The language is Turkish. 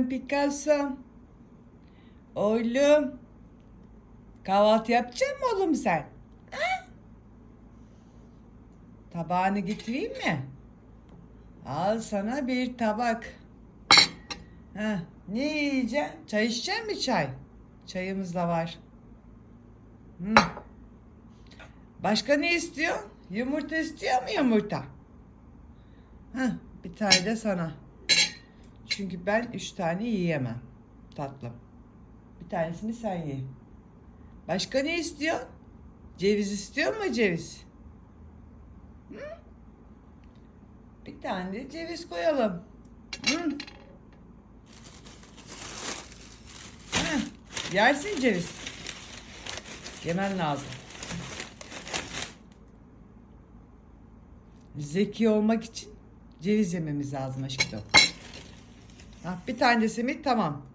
Picasso. Oğlum. Kahvaltı yapacak mı oğlum sen? Ha? Tabağını getireyim mi? Al sana bir tabak. Ha, ne yiyeceksin? Çay içecek mi çay? Çayımız da var. Hı. Başka ne istiyor? Yumurta istiyor mu yumurta? Heh, bir tane de sana. Çünkü ben üç tane yiyemem tatlım. Bir tanesini sen ye. Başka ne istiyor? Ceviz istiyor mu ceviz? Hı? Bir tane de ceviz koyalım. Hı? Heh, Yersin ceviz. Yemen lazım. Zeki olmak için ceviz yememiz lazım aşkım. Bir tane simit tamam.